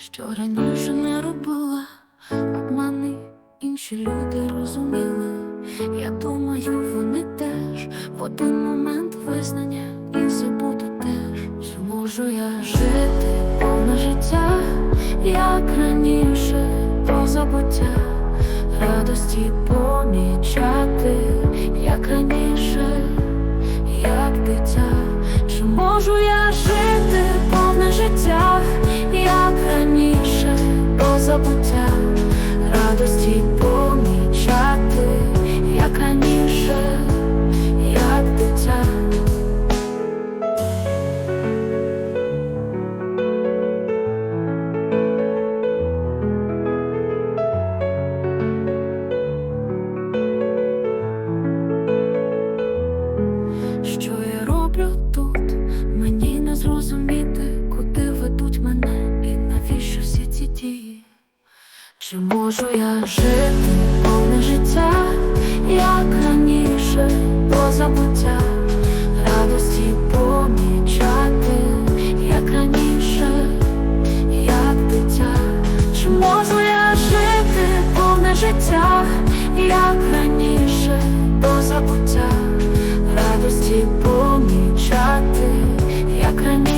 що раніше не робила, обмани інші люди розуміли. Я думаю, вони теж в один момент визнання і забути теж. Чи можу я жити повне життя, як раніше, до забуття, радості помічати, як раніше, забуття, радості Чи можу я жити повне життя, як раніше? По забуття, радості помічати, як раніше, як дитя, чи можу я жити повне життя, як раніше? До забуття, радості помічати, як раніше.